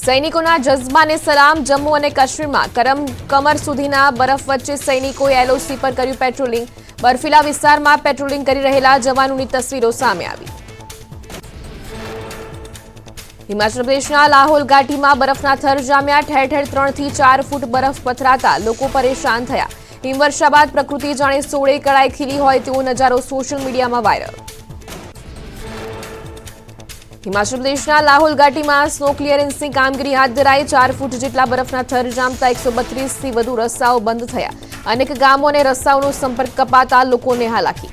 સૈનિકોના જજ્બાને સલામ જમ્મુ અને કાશ્મીરમાં કરમ કમર સુધીના બરફ વચ્ચે સૈનિકોએ એલઓસી પર કર્યું પેટ્રોલિંગ. બર્ફીલા વિસ્તારમાં પેટ્રોલિંગ કરી રહેલા જવાનોની તસવીરો સામે આવી. હિમાચલ પ્રદેશના લાહોલ ઘાટીમાં બરફના થર જામ્યા. ઠેર ઠેર ત્રણથી ચાર ફૂટ બરફ પથરાતા લોકો પરેશાન થયા. હિમવર્ષા બાદ પ્રકૃતિ જાણે સોળે કળાએ ખીલી હોય તેવો નજારો સોશિયલ મીડિયામાં વાયરલ. હિમાચલ પ્રદેશના લાહોલ ઘાટીમાં સ્નો ક્લિયરન્સની કામગીરી હાથ ધરાઈ ચાર ફૂટ જેટલા બરફના થર જામતા એકસો બત્રીસથી વધુ રસ્તાઓ બંધ થયા. અનેક ગામો અને રસ્તાઓનો સંપર્ક કપાતા લોકોને હાલાકી.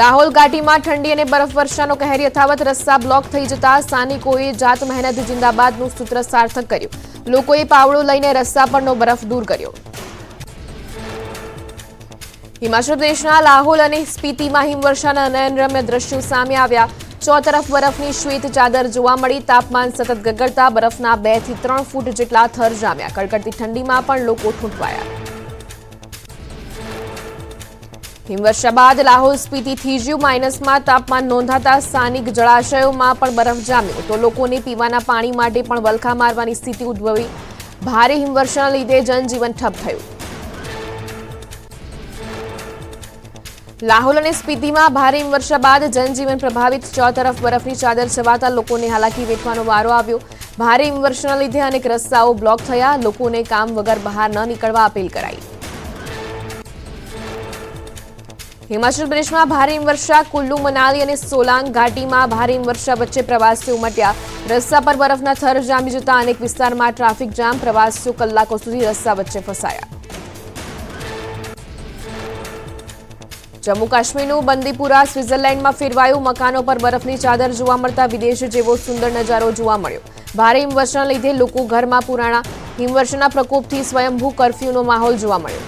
લાહોલ ઘાટીમાં ઠંડી અને બરફવર્ષાનો કહેર યથાવત રસ્તા બ્લોક થઈ જતા સ્થાનિકોએ જાત મહેનત, જિંદાબાદનું સૂત્ર સાર્થક કર્યું. લોકોએ પાવડો લઈને રસ્તા પરનો બરફ દૂર કર્યો. હિમાચલ પ્રદેશના લાહોલ અને સ્પીતિમાં હિમવર્ષાના નયનરમ્ય દ્રશ્યો સામે આવ્યા. ચોતરફ બરફની શ્વેત ચાદર જોવા મળી. તાપમાન સતત ગગડતા બરફના બેથી ત્રણ ફૂટ જેટલા થર જામ્યા. કડકડતી ઠંડીમાં પણ લોકો ઠૂંઠવાયા. હિમવર્ષા બાદ લાહોલ સ્પીતિ થીજ્યુ માઇનસમાં તાપમાન નોંધાતા સ્થાનિક જળાશયોમાં પણ બરફ જામ્યો. તો લોકોને પીવાના પાણી માટે પણ વલખા મારવાની સ્થિતિ ઉદ્ભવી. ભારે હિમવર્ષાના લીધે જનજીવન ઠપ થયું. લાહોલ અને સ્પીતિમાં ભારે હિમવર્ષા બાદ જનજીવન પ્રભાવિત. ચોતરફ બરફની ચાદર છવાતા લોકોને હાલાકી વેઠવાનો વારો આવ્યો. ભારે હિમવર્ષાના લીધે અનેક રસ્તાઓ બ્લોક થયા. લોકોને કામ વગર બહાર ન નીકળવા અપીલ કરાઈ. હિમાચલ પ્રદેશમાં ભારે હિમવર્ષા, કુલ્લુ, મનાલી અને સોલાંગ ઘાટીમાં ભારે હિમવર્ષા વચ્ચે પ્રવાસીઓ ઉમટ્યા. રસ્તા પર બરફના થર જામી જતા અનેક વિસ્તારમાં ટ્રાફિક જામ. પ્રવાસીઓ કલાકો સુધી રસ્તા વચ્ચે ફસાયા. જમ્મુ કાશ્મીરનું બંદીપુરા, સ્વિટ્ઝરલેન્ડમાં ફેરવાયું મકાનો પર બરફની ચાદર જોવા મળતા વિદેશ જેવો સુંદર નજારો જોવા મળ્યો. ભારે હિમવર્ષાના લીધે લોકો ઘરમાં પુરાણા હિમવર્ષાના પ્રકોપથી સ્વયંભૂ કરફ્યુનો માહોલ જોવા મળ્યો.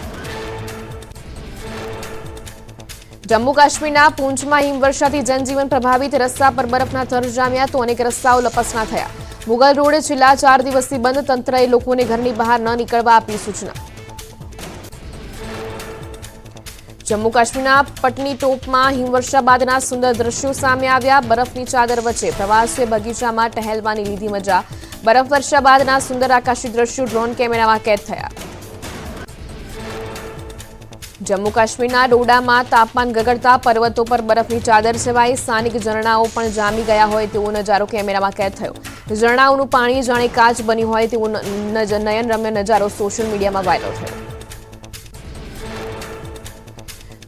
જમ્મુ કાશ્મીરના પૂંછમાં હિમવર્ષાથી જનજીવન પ્રભાવિત રસ્તા પર બરફના થર જામ્યા તો અનેક રસ્તાઓ લપસણા થયા. મુગલ રોડ છેલ્લા ચાર દિવસથી બંધ, તંત્રએ લોકોને ઘરની બહાર ન નીકળવા આપી સૂચના. જમ્મુ કાશ્મીરના પટની ટોપમાં હિમવર્ષા બાદના સુંદર દ્રશ્યો સામે આવ્યા. બરફની ચાદર વચ્ચે પ્રવાસીઓએ બગીચામાં ટહેલવાની લીધી મજા. બરફવર્ષા બાદના સુંદર આકાશી દ્રશ્યો ડ્રોન કેમેરામાં કેદ થયા. જમ્મુ કાશ્મીરના ડોડામાં તાપમાન ગગડતા પર્વતો પર બરફની ચાદર છવાઈ સ્થાનિક ઝરણાઓ પણ જામી ગયા હોય તેવો નજારો કેમેરામાં કેદ થયો. ઝરણાઓનું પાણી જાણે કાચ બન્યું હોય તેવો નયનરમ્ય નજારો સોશિયલ મીડિયામાં વાયરલ થયો.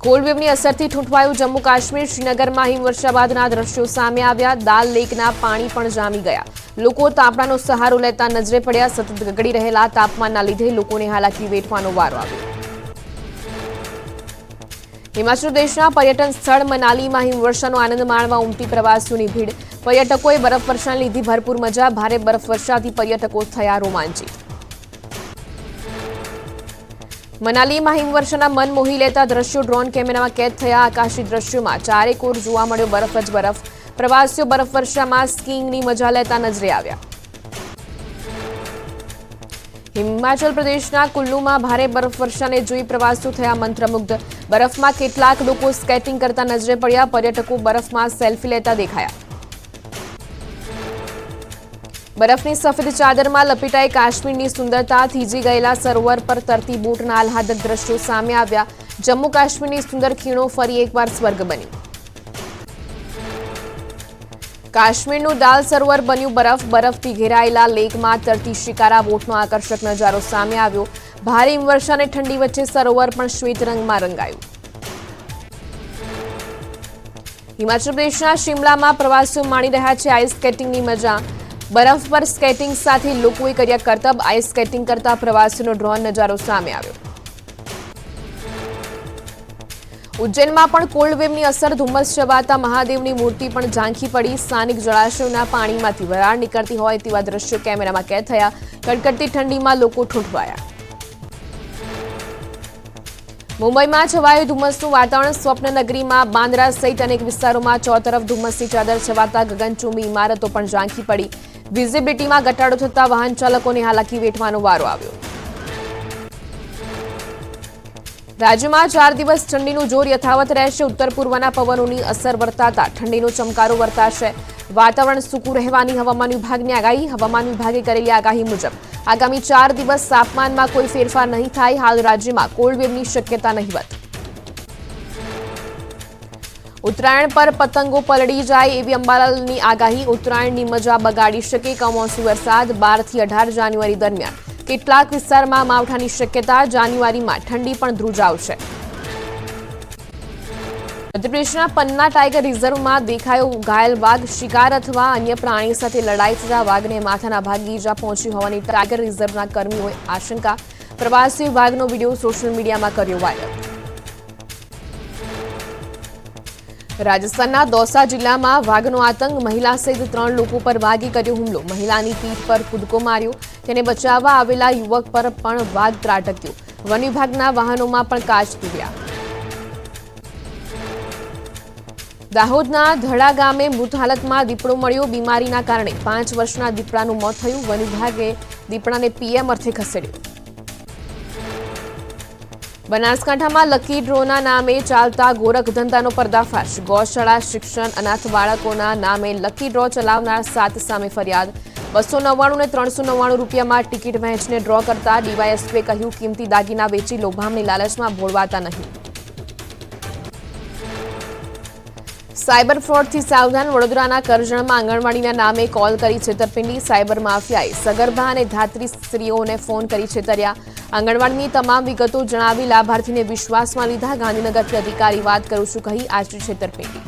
કોલ્ડ વેવની અસરથી ઠૂંઠવાયું જમ્મુ કાશ્મીર, શ્રીનગરમાં હિમવર્ષા બાદના દ્રશ્યો સામે આવ્યા. દાલ લેકના પાણી પણ જામી ગયા. લોકો તાપણાનો સહારો લેતા નજરે પડ્યા. સતત ગગડી રહેલા તાપમાનના લીધે લોકોને હાલાકી વેઠવાનો વારો આવ્યો. હિમાચલ પ્રદેશના પર્યટન સ્થળ મનાલીમાં હિમવર્ષાનો આનંદ માણવા ઉમટી પ્રવાસીઓની ભીડ. પર્યટકોએ બરફવર્ષાને લીધી ભરપૂર મજા. ભારે બરફવર્ષાથી પર્યટકો થયા રોમાંચિત. મનાલીમાં હિમવર્ષાના મન મોહી લેતા દ્રશ્યો ડ્રોન કેમેરામાં કેદ થયા આકાશી દ્રશ્યોમાં. ચારે કોર જોવા મળ્યો બરફ જ બરફ. પ્રવાસીઓ બરફવર્ષામાં સ્કીંગની મજા લેતા નજરે આવ્યા. હિમાચલ પ્રદેશના કુલ્લુમાં ભારે બરફવર્ષાને જોઈ પ્રવાસીઓ થયા મંત્રમુગ્ધ. બરફમાં કેટલાક લોકો સ્કેટિંગ કરતા નજરે પડ્યા. પર્યટકો બરફમાં સેલ્ફી લેતા દેખાયા. બરફની સફેદ ચાદરમાં લપેટાઈ કાશ્મીરની સુંદરતા થીજી ગયેલા સરોવર પર તરતી બોટના આહલાદક દ્રશ્યો સામે આવ્યા. જમ્મુ કાશ્મીરની સુંદર ખીણો ફરી એકવાર સ્વર્ગ બની કાશ્મીરનું દાલ સરોવર બન્યું બરફ. બરફથી ઘેરાયેલા લેકમાં તરતી શિકારા બોટનો આકર્ષક નજારો સામે આવ્યો. ભારે હિમવર્ષા અને ઠંડી વચ્ચે સરોવર પણ શ્વેત રંગમાં રંગાયું. હિમાચલ પ્રદેશના શિમલામાં પ્રવાસીઓ માણી રહ્યા છે આઈસ સ્કેટિંગની મજા. બરફ પર સ્કેટિંગ સાથે લોકોએ કર્યા કરતબ. આઈસ સ્કેટિંગ કરતા પ્રવાસીનો ડ્રોન નજારો સામે આવ્યો. ઉજ્જૈનમાં પણ કોલ્ડ અસર. ધુમ્મસ છવાતા મહાદેવની મૂર્તિ પણ ઝાંખી પડી. સ્થાનિક જળાશયોના પાણીમાંથી વરાળ નીકળતી હોય તેવા દ્રશ્યો કેમેરામાં કેદ થયા. કડકડતી ઠંડીમાં લોકો ઠૂંઠવાયા. મુંબઈમાં છવાયું ધુમ્મસનું વાતાવરણ. સ્વપ્ન નગરીમાં બાંદ્રા સહિત અનેક વિસ્તારોમાં ચોતરફ ધુમ્મસની ચાદર છવાતા ગગનચુંબી. ઇમારતો પણ ઝાંખી પડી. વિઝિબિલિટીમાં ઘટાડો થતા વાહન ચાલકોને હાલાકી વેઠવાનો વારો આવ્યો. રાજ્યમાં ચાર દિવસ ઠંડીનું જોર યથાવત રહેશે. ઉત્તર પૂર્વના પવનોની અસર વર્તાતા ઠંડીનો ચમકારો વર્તાશે. વાતાવરણ સૂકું રહેવાની હવામાન વિભાગની આગાહી, હવામાન વિભાગે કરેલી આગાહી મુજબ આગામી ચાર દિવસ તાપમાનમાં કોઈ ફેરફાર નહીં થાય. હાલ રાજ્યમાં કોલ્ડ વેવની શક્યતા નહિવત. ઉત્તરાયણ પર પતંગો પલળી જાય એવી અંબાલાલની આગાહી. ઉત્તરાયણની મજા બગાડી શકે કમોસમી વરસાદ બારથી અઢાર જાન્યુઆરી દરમિયાન. કેટલાક વિસ્તારમાં માવઠાની શક્યતા જાન્યુઆરીમાં ઠંડી પણ ધ્રુજાવશે. મધ્યપ્રદેશના પન્ના ટાઈગર રિઝર્વમાં દેખાયો ઘાયલ વાઘ શિકાર અથવા અન્ય પ્રાણી સાથે લડાઈ થતા વાઘને માથાના ભાગે ઈજા પહોંચી હોવાની ટાઈગર રિઝર્વના કર્મીઓએ આશંકા. પ્રવાસી વાઘનો વીડિયો સોશિયલ મીડિયામાં કર્યો વાયરલ. રાજસ્થાનના દોસા જિલ્લામાં વાઘનો આતંક. મહિલા સહિત ત્રણ લોકો પર વાઘે કર્યો હુમલો. મહિલાની પીઠ પર કૂદકો માર્યો. તેને બચાવવા આવેલા યુવક પર પણ વાઘ ત્રાટક્યો. વન વિભાગના વાહનોમાં પણ કાચ તૂટ્યા. દાહોદના ધડા ગામે મૃત હાલતમાં દીપડો મળ્યો બીમારીના કારણે. પાંચ વર્ષના દીપડાનું મોત થયું. વન વિભાગે દીપડાને પીએમ અર્થે ખસેડ્યો. બનાસકાંઠામાં લકી ડ્રોના નામે ચાલતા ગોરખ ધંધાનો પર્દાફાશ. ગૌશાળા, શિક્ષણ, અનાથ બાળકોના નામે લકી ડ્રો ચલાવનાર સાત સામે ફરિયાદ. બસો નવ્વાણું ને ત્રણસો નવ્વાણું રૂપિયામાં ટિકિટ વહેંચને ડ્રો કરતા ડીવાયએસપીએ કહ્યું, કિંમતી દાગીના વેચી લોભામની લાલચમાં ભોળવાતા નહીં. સાયબર ફ્રોડથી સાવધાન વડોદરાના કરજણમાં આંગણવાડીના નામે કોલ કરી છેતરપિંડી સાયબર માફિયાએ. સગર્ભા અને ધાત્રી સ્ત્રીઓને ફોન કરી છેતર્યા. આંગણવાડીની તમામ વિગતો જણાવી લાભાર્થીને વિશ્વાસમાં લીધા. ગાંધીનગરથી અધિકારી વાત કરું છું કહી આચરી છેતરપિંડી.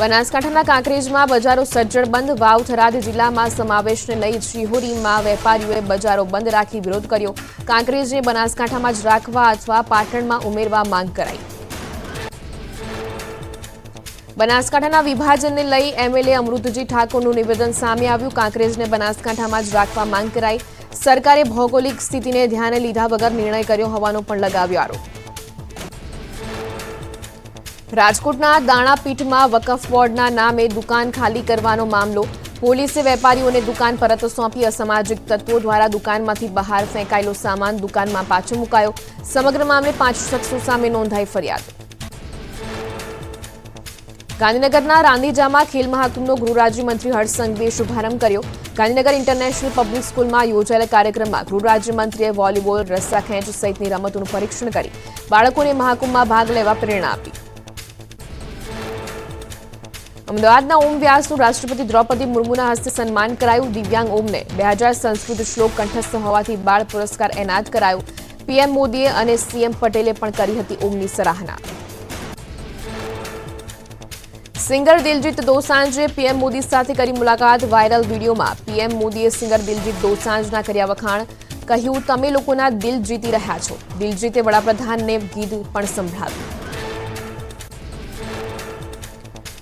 બનાસકાંઠાના કાંકરેજમાં બજારો સજ્જડ બંધ. વાવ થરાદ જિલ્લામાં સમાવેશને લઈ શિહોરીમાં વેપારીઓએ બજારો બંધ રાખી વિરોધ કર્યો. કાંકરેજને બનાસકાંઠામાં જ રાખવા અથવા પાટણમાં ઉમેરવા માંગ કરાઈ. બનાસકાંઠાના વિભાજનને લઈ એમએલએ અમૃતજી ઠાકોરનું નિવેદન સામે આવ્યું. કાંકરેજને બનાસકાંઠામાં જ રાખવા માંગ કરાઈ. સરકારે ભૌગોલિક સ્થિતિને ધ્યાને લીધા વગર નિર્ણય કર્યો હોવાનો પણ લગાવ્યો આરોપ. રાજકોટના દાણાપીઠમાં વકફ બોર્ડના નામે દુકાન ખાલી કરવાનો મામલો. પોલીસે વેપારીઓને દુકાન પરત સોંપી અસામાજિક તત્વો દ્વારા દુકાનમાંથી બહાર ફેંકાયેલો સામાન દુકાનમાં પાછો મુકાયો. સમગ્ર મામલે પાંચ શખ્સો સામે નોંધાઈ ફરિયાદ. ગાંધીનગરના રાંધીજામાં ખેલ મહાકુંભનો ગૃહ રાજ્યમંત્રી હર્ષ સંઘવીએ શુભારંભ કર્યો. ગાંધીનગર ઇન્ટરનેશનલ પબ્લિક સ્કૂલમાં યોજાયેલા કાર્યક્રમમાં ગૃહ રાજ્યમંત્રીએ વોલીબોલ, રસ્સા ખેંચ સહિતની રમતોનું પરીક્ષણ કરી. બાળકોને મહાકુંભમાં ભાગ લેવા પ્રેરણા આપી. અમદાવાદના ઓમ વ્યાસનું રાષ્ટ્રપતિ દ્રૌપદી મુર્મુના હસ્તે સન્માન કરાયું. દિવ્યાંગ ઓમને બે હજાર સંસ્કૃત શ્લોક કંઠસ્થ હોવાથી બાળ પુરસ્કાર એનાયત કરાયો. પીએમ મોદીએ અને સીએમ પટેલે પણ કરી હતી ઓમની સરાહના. સિંગર દિલજીત દોસાંજે પીએમ મોદી સાથે કરી મુલાકાત વાયરલ વિડીયોમાં. પીએમ મોદીએ સિંગર દિલજીત દોસાંજના કર્યા વખાણ. કહ્યું, તમે લોકોના દિલ જીતી રહ્યા છો. દિલજીતે વડાપ્રધાનને ગીત પણ સંભળાવ્યું.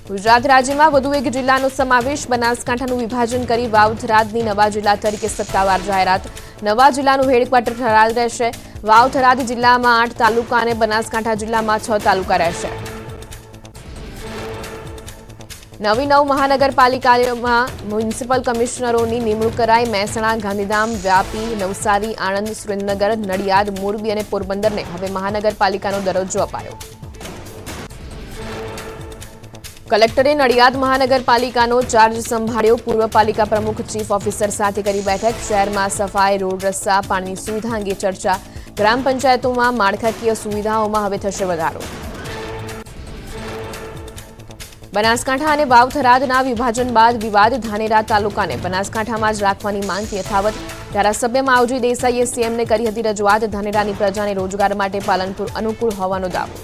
ગુજરાત રાજ્યમાં વધુ એક જિલ્લાનો સમાવેશ બનાસકાંઠાનું વિભાજન કરી વાવ-થરાદની નવા જિલ્લા તરીકે સત્તાવાર જાહેરાત. નવા જિલ્લાનું હેડક્વાર્ટર થરાદ રહેશે. વાવ-થરાદ જિલ્લામાં આઠ તાલુકા અને બનાસકાંઠા જિલ્લામાં છ તાલુકા રહેશે. નવી નવ મહાનગરપાલિકામાં મ્યુનિસિપલ કમિશનરોની નિમણૂક કરાઈ મહેસાણા, ગાંધીધામ, વ્યાપી, નવસારી, આણંદ, સુરેન્દ્રનગર, નડિયાદ, મોરબી અને પોરબંદરને હવે મહાનગરપાલિકાનો દરજ્જો અપાયો. કલેક્ટરે નડિયાદ મહાનગરપાલિકાનો ચાર્જ સંભાળ્યો. પૂર્વ પાલિકા પ્રમુખ ચીફ ઓફિસર સાથે કરી બેઠક. શહેરમાં સફાઈ, રોડ રસ્તા, પાણીની સુવિધા અંગે ચર્ચા. ગ્રામ પંચાયતોમાં માળખાકીય સુવિધાઓમાં હવે થશે વધારો. બનાસકાંઠા અને વાવ થરાદના વિભાજન બાદ વિવાદ ધાનેરા તાલુકાને બનાસકાંઠામાં જ રાખવાની માંગ યથાવત. ધારાસભ્ય માવજી દેસાઈએ સીએમને કરી હતી રજૂઆત. ધાનેરાની પ્રજાને રોજગાર માટે પાલનપુર અનુકૂળ હોવાનો દાવો.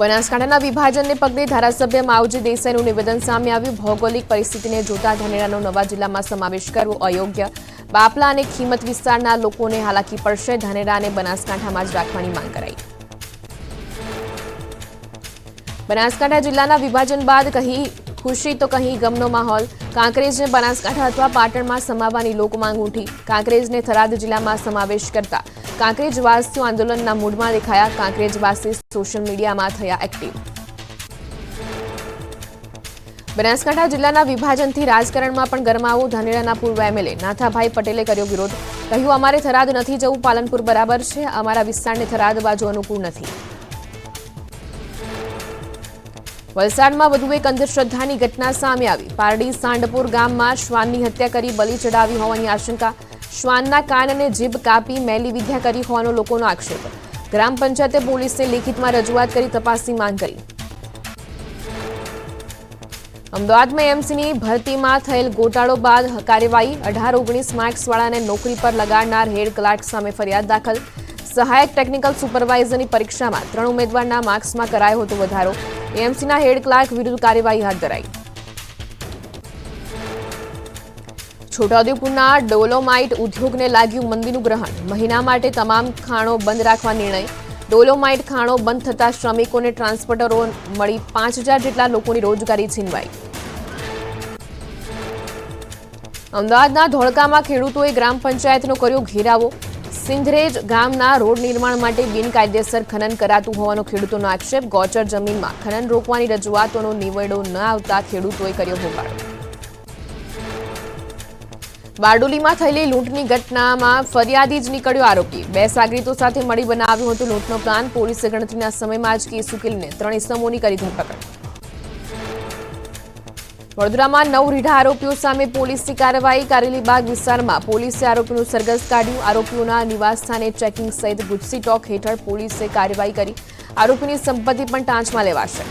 બનાસકાંઠાના વિભાજનને પગલે ધારાસભ્ય માવજી દેસાઈનું નિવેદન સામે આવ્યું. ભૌગોલિક પરિસ્થિતિને જોતા ધાનેરાનો નવા જિલ્લામાં સમાવેશ કરવો અયોગ્ય. બાપલા અને ખીમત વિસ્તારના લોકોને હાલાકી પડશે. ધાનેરા અને બનાસકાંઠામાં જ રાખવાની માંગ કરાઈ. બનાસકાંઠા જિલ્લાના વિભાજન બાદ કહી ખુશી તો કહી ગમનો માહોલ. કાંકરેજને બનાસકાંઠા અથવા પાટણમાં સમાવવાની લોકમાંગ ઉઠી. કાંકરેજને થરાદ જિલ્લામાં સમાવેશ કરતા કાંકરેજવાસીઓ આંદોલનના મૂડમાં દેખાયા. કાંકરેજવાસી સોશિયલ મીડિયામાં થયા એક્ટિવ. બનાસકાંઠા જિલ્લાના વિભાજનથી રાજકારણમાં પણ ગરમાવો. ધાનેરાના પૂર્વ એમએલએ નાથાભાઈ પટેલે કર્યો વિરોધ. કહ્યું, અમારે થરાદ નથી જવું. પાલનપુર બરાબર છે. અમારા વિસ્તારને થરાદ બાજુ અનુકૂળ નથી. વલસાડમાં વધુ એક અંધશ્રદ્ધાની ઘટના સામે આવી. પારડી સાંડપુર ગામમાં શ્વાનની હત્યા કરી બલી ચડાવી હોવાની આશંકા. શ્વાનના કાન અને જીભ કાપી મેલી વિદ્યા કરી હોવાનો લોકોનો આક્ષેપ. ગ્રામ પંચાયતે પોલીસને લેખિતમાં રજૂઆત કરી તપાસની માંગ કરી. અમદાવાદમાં એમસીની ભરતીમાં થયેલ ગોટાળો બાદ કાર્યવાહી અઢાર ઓગણીસ માર્ક્સવાળાને નોકરી પર લગાડનાર હેડ ક્લાર્ક સામે ફરિયાદ દાખલ. સહાયક ટેકનિકલ સુપરવાઇઝરની પરીક્ષામાં ત્રણ ઉમેદવારના માર્ક્સમાં કરાયો હતો વધારો. એમસીના હેડ ક્લાર્ક વિરુદ્ધ કાર્યવાહી હાથ ધરાઈ. છોટાઉદેપુરના ડોલોમાઇટ ઉદ્યોગને લાગ્યું મંદીનું ગ્રહણ. મહિના માટે તમામ ખાણો બંધ રાખવા નિર્ણય. ડોલોમાઇટ ખાણો બંધ થતા શ્રમિકોને ટ્રાન્સપોર્ટરો મળી પાંચ જેટલા લોકોની રોજગારી છીનવાઈ. અમદાવાદના ધોળકામાં ખેડૂતોએ ગ્રામ પંચાયતનો કર્યો ઘેરાવો. સિંધરેજ ગામના રોડ નિર્માણ માટે બિનકાયદેસર ખનન કરાતું હોવાનો ખેડૂતોનો આક્ષેપ. ગોચર જમીનમાં ખનન રોકવાની રજૂઆતોનો નિવેડો ન આવતા ખેડૂતોએ કર્યો હોબાળો. બારડોલીમાં થયેલી લૂંટની ઘટનામાં ફરિયાદી જ નીકળ્યો આરોપી. બે સાગરીતો સાથે મળી બનાવ્યું હતું. લૂંટનો પ્લાન પોલીસે ગણતરીના સમયમાં જ કેસ ઉકેલીને ત્રણ ઇસમોની કરી ધરપકડ. વડોદરામાં નવ રીઢા આરોપીઓ સામે પોલીસની કાર્યવાહી. કારેલીબાગ વિસ્તારમાં પોલીસે આરોપીનું સરઘસ કાઢ્યું. આરોપીઓના નિવાસસ્થાને ચેકિંગ સહિત ગુજસી ટોક હેઠળ પોલીસે કાર્યવાહી કરી. આરોપીની સંપત્તિ પણ ટાંચમાં લેવાશે.